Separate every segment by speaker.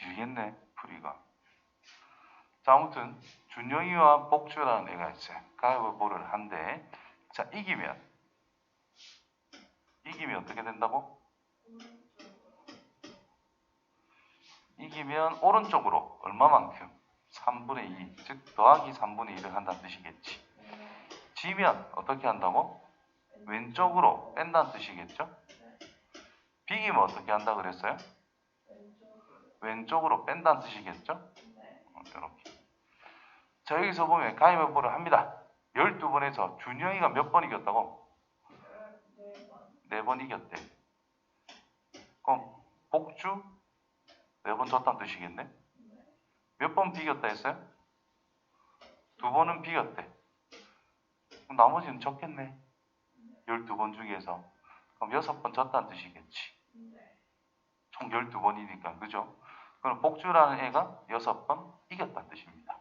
Speaker 1: 길겠네 풀이가. 자 아무튼 준영이와 복주라는 애가 있어요. 가위바위보를 한데 자 이기면 이기면 어떻게 된다고? 이기면 오른쪽으로 얼마만큼? 3분의 2, 즉 더하기 3분의 2를 한다는 뜻이겠지. 지면 어떻게 한다고? 왼쪽으로 뺀다는 뜻이겠죠? 비기면 어떻게 한다 그랬어요? 왼쪽으로 뺀다는 뜻이겠죠? 어, 이렇게. 자 여기서 보면 가위바위보를 합니다. 12번에서 준영이가 몇 번 이겼다고? 네 번 이겼대. 그럼 복주 네 번 졌다는 뜻이겠네? 몇 번 비겼다 했어요? 두 번은 비겼대. 그럼 나머지는 졌겠네. 12번 중에서. 그럼 여섯 번 졌다는 뜻이겠지. 총 12번이니까, 그죠? 그럼 복주라는 애가 여섯 번 이겼다는 뜻입니다.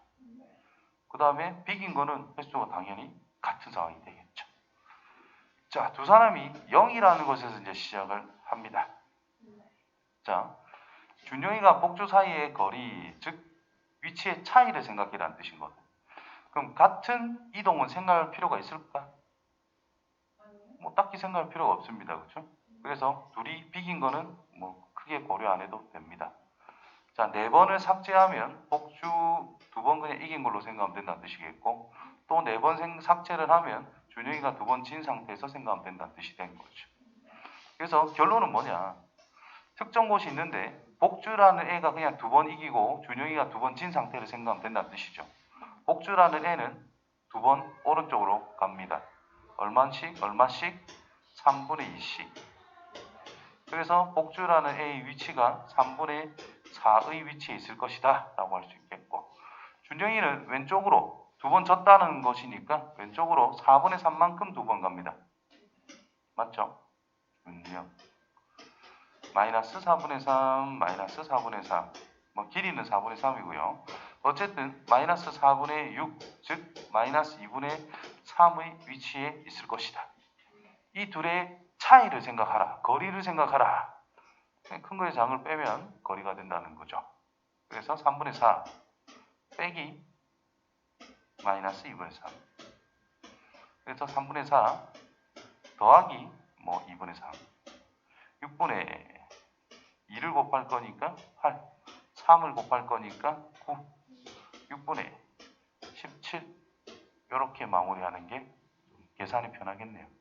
Speaker 1: 그 다음에 비긴 거는 횟수가 당연히 같은 상황이 되겠죠. 자, 두 사람이 0이라는 곳에서 이제 시작을 합니다. 자, 준영이가 복주 사이의 거리, 즉 위치의 차이를 생각해라는 뜻이거든. 그럼 같은 이동은 생각할 필요가 있을까? 뭐 딱히 생각할 필요가 없습니다. 그렇죠? 그래서 둘이 비긴 거는 뭐 크게 고려 안 해도 됩니다. 자, 네 번을 삭제하면 복주 두 번 그냥 이긴 걸로 생각하면 된다는 뜻이겠고 또 네 번 삭제를 하면 준영이가 두 번 진 상태에서 생각하면 된다는 뜻이 된 거죠. 그래서 결론은 뭐냐? 특정 곳이 있는데 복주라는 애가 그냥 두 번 이기고 준영이가 두 번 진 상태를 생각하면 된다는 뜻이죠. 복주라는 애는 두 번 오른쪽으로 갑니다. 얼마씩? 얼마씩? 3분의 2씩. 그래서 복주라는 애의 위치가 3분의 4의 위치에 있을 것이다 라고 할 수 있겠고 준영이는 왼쪽으로 두 번 졌다는 것이니까 왼쪽으로 4분의 3만큼 두 번 갑니다. 맞죠? 준영 마이너스 4분의 3, 마이너스 4분의 3. 뭐 길이는 4분의 3이고요. 어쨌든 마이너스 4분의 6, 즉 마이너스 2분의 3의 위치에 있을 것이다. 이 둘의 차이를 생각하라. 거리를 생각하라. 큰 거의 장을 빼면 거리가 된다는 거죠. 그래서 3분의 4 빼기 마이너스 2분의 3. 그래서 3분의 4 더하기 뭐 2분의 3. 6분의 2를 곱할 거니까 8, 3을 곱할 거니까 9, 6분의 17 이렇게 마무리하는 게 계산이 편하겠네요.